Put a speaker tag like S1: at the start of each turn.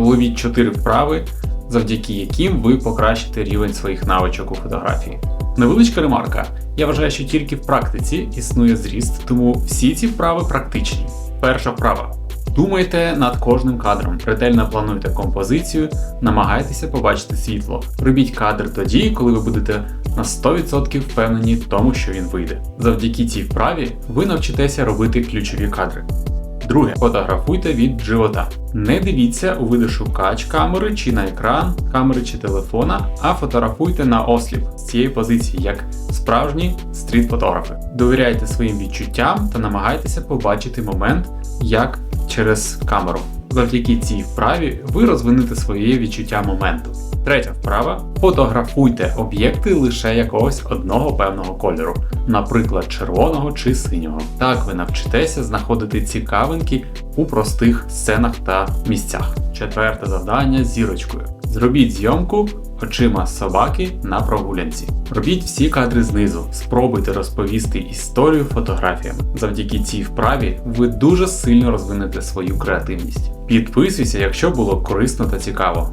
S1: Ловіть 4 вправи, завдяки яким ви покращите рівень своїх навичок у фотографії. Невеличка ремарка. Я вважаю, що тільки в практиці існує зріст, тому всі ці вправи практичні. Перша вправа. Думайте над кожним кадром, ретельно плануйте композицію, намагайтеся побачити світло. Робіть кадр тоді, коли ви будете на 100% впевнені в тому, що він вийде. Завдяки цій вправі ви навчитеся робити ключові кадри. Друге, фотографуйте від живота. Не дивіться у видошукач камери чи на екран камери чи телефона, а фотографуйте на осліп з цієї позиції, як справжні стріт-фотографи. Довіряйте своїм відчуттям та намагайтеся побачити момент як через камеру. Завдяки цій вправі ви розвинете своє відчуття моменту. Третя вправа: фотографуйте об'єкти лише якогось одного певного кольору, наприклад, червоного чи синього. Так ви навчитеся знаходити цікавинки у простих сценах та місцях. Четверте завдання зірочкою. Зробіть зйомку очима собаки на прогулянці. Робіть всі кадри знизу. Спробуйте розповісти історію фотографіями. Завдяки цій вправі ви дуже сильно розвинете свою креативність. Підписуйся, якщо було корисно та цікаво.